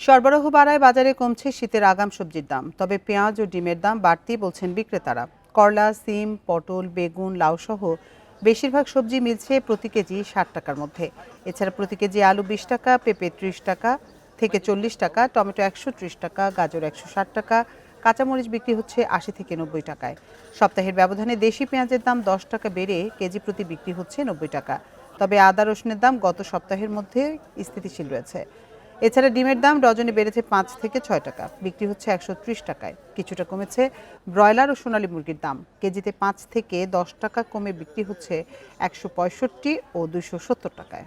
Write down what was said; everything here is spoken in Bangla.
সরবরাহ বাড়ায় বাজারে কমছে শীতের আগাম সবজির দাম। তবে পেঁয়াজ ও ডিমের দাম বাড়তি বলছেন বিক্রেতারা। করলা, সিম, পটল, বেগুন লাউসহ বেশিরভাগ সবজি মিলছে প্রতি কেজি ষাট টাকার মধ্যে। এছাড়া প্রতি কেজি আলু বিশ টাকা, পেঁপে ত্রিশ টাকা থেকে চল্লিশ টাকা, টমেটো একশো ত্রিশ টাকা, গাজর একশো ষাট টাকা, কাঁচামরিচ বিক্রি হচ্ছে আশি থেকে নব্বই টাকায়। সপ্তাহের ব্যবধানে দেশি পেঁয়াজের দাম দশ টাকা বেড়ে কেজি প্রতি বিক্রি হচ্ছে নব্বই টাকা। তবে আদা রসুনের দাম গত সপ্তাহের মধ্যে স্থিতিশীল রয়েছে। এছাড়া ডিমের দাম ডজনে বেড়েছে পাঁচ থেকে ছয় টাকা। বিক্রি হচ্ছে একশো ত্রিশ টাকায়। কিছুটা কমেছে ব্রয়লার ও সোনালী মুরগির দাম। কেজিতে পাঁচ থেকে দশ টাকা কমে বিক্রি হচ্ছে একশো পঁয়ষট্টি ও দুশো টাকায়।